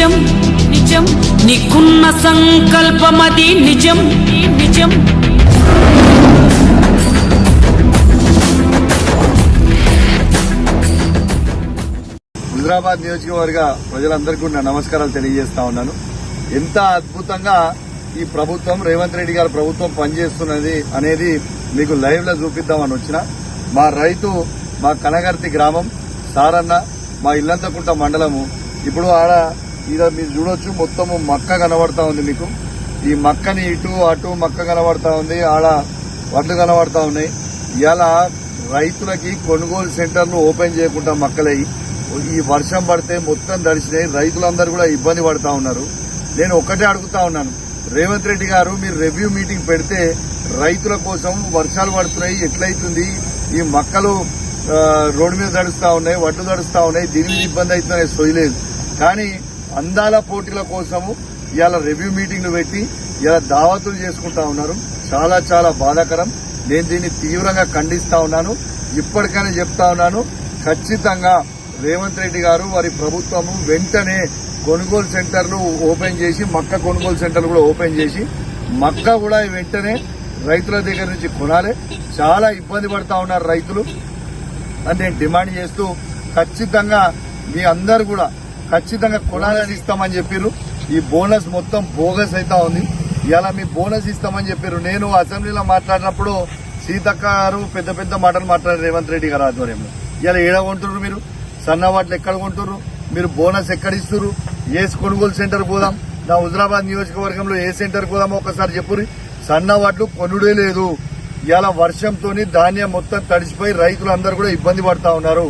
నిజం నిజం. నీకున్న సంకల్పమది నిజం నిజం. హైదరాబాద్ నియోజకవర్గ ప్రజలందరికీ నా నమస్కారాలు తెలియజేస్తా ఉన్నాను. ఎంత అద్భుతంగా ఈ ప్రభుత్వం రేవంత్ రెడ్డి గారి ప్రభుత్వం పనిచేస్తున్నది అనేది మీకు లైవ్లో చూపిద్దామని వచ్చిన మా రైతు మా కనగర్తి గ్రామం సారన్న మా ఇల్లంతకుంట మండలము. ఇప్పుడు ఆడ ఇదా మీరు చూడొచ్చు మొత్తము మక్క కనబడతా ఉంది మీకు. ఈ మక్కని ఇటు అటు మక్క కనబడతా ఉంది ఆడ వడ్లు కనబడతా ఉన్నాయి. ఇలా రైతులకి కొనుగోలు సెంటర్లు ఓపెన్ చేయకుండా మక్కలయ్యి ఈ వర్షం పడితే మొత్తం దడిచినాయి రైతులందరూ కూడా ఇబ్బంది పడతా ఉన్నారు. నేను ఒక్కటే అడుగుతా ఉన్నాను. రేవంత్ రెడ్డి గారు మీరు రివ్యూ మీటింగ్ పెడితే రైతుల కోసం వర్షాలు పడుతున్నాయి ఎట్లయితుంది? ఈ మక్కలు రోడ్డు మీద తడుస్తూ ఉన్నాయి వడ్లు తడుస్తా ఉన్నాయి దీని మీద ఇబ్బంది అవుతుందనే సొయ్యలేదు. కానీ అందాల పోటీల కోసము ఇవాళ రివ్యూ మీటింగ్లు పెట్టి ఇలా దావతులు చేసుకుంటా ఉన్నారు. చాలా చాలా బాధాకరం. నేను దీన్ని తీవ్రంగా ఖండిస్తా ఉన్నాను. ఇప్పటికైనా చెప్తా ఉన్నాను. ఖచ్చితంగా రేవంత్ రెడ్డి గారు వారి ప్రభుత్వము వెంటనే కొనుగోలు సెంటర్లు ఓపెన్ చేసి మక్క కొనుగోలు సెంటర్లు కూడా ఓపెన్ చేసి మక్క కూడా వెంటనే రైతుల దగ్గర నుంచి కొనాలి. చాలా ఇబ్బంది పడతా ఉన్నారు రైతులు. అని నేను డిమాండ్ చేస్తూ ఖచ్చితంగా మీ అందరు కూడా ఖచ్చితంగా కొనాలని ఇస్తామని చెప్పారు ఈ బోనస్ మొత్తం బోగస్ అయితే ఉంది. ఇలా మీ బోనస్ ఇస్తామని చెప్పారు నేను అసెంబ్లీలో మాట్లాడినప్పుడు సీతక్క గారు పెద్ద పెద్ద మాటలు మాట్లాడారు రేవంత్ రెడ్డి గారు ఆధ్వర్యంలో. ఇలా ఏడ కొంటున్నారు మీరు? సన్నవాట్లు ఎక్కడ కొంటున్నారు మీరు బోనస్ ఎక్కడ ఇస్తున్నారు ఏ కొనుగోలు సెంటర్ పోదాం? నా హుజరాబాద్ నియోజకవర్గంలో ఏ సెంటర్ పోదామో ఒకసారి చెప్పురి సన్నవాట్లు కొనుడే లేదు. ఇలా వర్షంతోని ధాన్యం మొత్తం తడిసిపోయి అందరు కూడా ఇబ్బంది పడతా ఉన్నారు.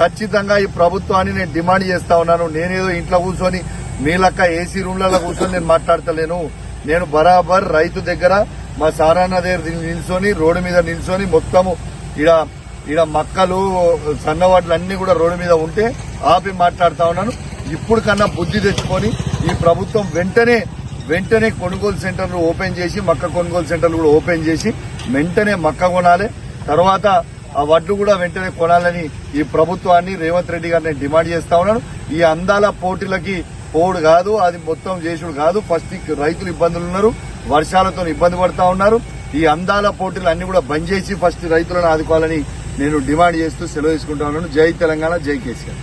ఖచ్చితంగా ఈ ప్రభుత్వాన్ని నేను డిమాండ్ చేస్తా ఉన్నాను. నేనేదో ఇంట్లో కూర్చొని మీ లెక్క ఏసీ రూమ్లలో కూర్చొని నేను మాట్లాడతలేను. నేను బరాబర్ రైతు దగ్గర మా సారాన్న దగ్గర నిల్చొని రోడ్డు మీద నిల్చొని మొత్తము ఇడ ఇడ మక్కలు సన్నవాట్లు అన్ని కూడా రోడ్డు మీద ఉంటే ఆపి మాట్లాడుతా ఉన్నాను. ఇప్పుడు కన్నా బుద్ధి తెచ్చుకొని ఈ ప్రభుత్వం వెంటనే వెంటనే కొనుగోలు సెంటర్లు ఓపెన్ చేసి మక్క కొనుగోలు సెంటర్లు కూడా ఓపెన్ చేసి వెంటనే మక్క కొనాలి. తర్వాత ఆ వడ్లు కూడా వెంటనే కొనాలని ఈ ప్రభుత్వాన్ని రేవంత్ రెడ్డి గారిని డిమాండ్ చేస్తా ఉన్నాను ఈ అందాల పోటీలకి పోడు కాదు అది మొత్తం చేసుడు కాదు. ఫస్ట్ రైతులు ఇబ్బందులు ఉన్నారు వర్షాలతో ఇబ్బంది పడతా ఉన్నారు. ఈ అందాల పోటీలు అన్ని కూడా బంద్ చేసి ఫస్ట్ రైతులను ఆదుకోవాలని నేను డిమాండ్ చేస్తూ సెలవు తీసుకుంటా ఉన్నాను. జై తెలంగాణ జై కేసీఆర్.